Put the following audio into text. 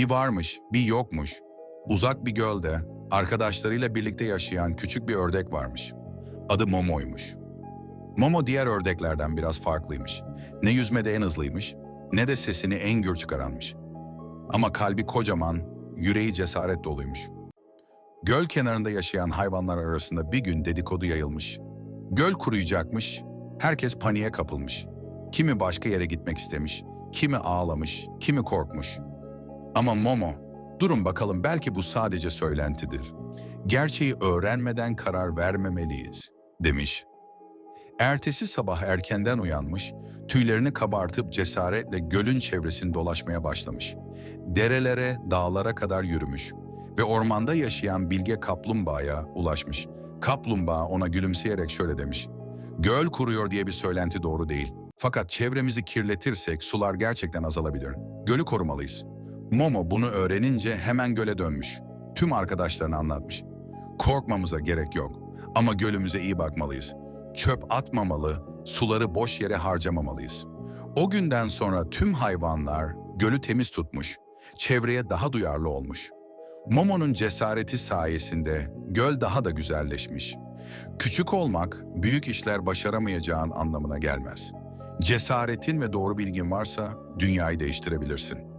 Bir varmış, bir yokmuş. Uzak bir gölde arkadaşlarıyla birlikte yaşayan küçük bir ördek varmış. Adı Momo'ymuş. Momo diğer ördeklerden biraz farklıymış. Ne yüzmede en hızlıymış, ne de sesini en gür çıkaranmış. Ama kalbi kocaman, yüreği cesaret doluymuş. Göl kenarında yaşayan hayvanlar arasında bir gün dedikodu yayılmış. Göl kuruyacakmış, herkes paniğe kapılmış. Kimi başka yere gitmek istemiş, kimi ağlamış, kimi korkmuş. Ama Momo, durun bakalım belki bu sadece söylentidir. Gerçeği öğrenmeden karar vermemeliyiz, demiş. Ertesi sabah erkenden uyanmış, tüylerini kabartıp cesaretle gölün çevresini dolaşmaya başlamış. Derelere, dağlara kadar yürümüş ve ormanda yaşayan bilge kaplumbağaya ulaşmış. Kaplumbağa ona gülümseyerek şöyle demiş. Göl kuruyor diye bir söylenti doğru değil. Fakat çevremizi kirletirsek sular gerçekten azalabilir. Gölü korumalıyız. Momo bunu öğrenince hemen göle dönmüş. Tüm arkadaşlarına anlatmış. Korkmamıza gerek yok ama gölümüze iyi bakmalıyız. Çöp atmamalı, suları boş yere harcamamalıyız. O günden sonra tüm hayvanlar gölü temiz tutmuş, çevreye daha duyarlı olmuş. Momo'nun cesareti sayesinde göl daha da güzelleşmiş. Küçük olmak büyük işler başaramayacağın anlamına gelmez. Cesaretin ve doğru bilgin varsa dünyayı değiştirebilirsin.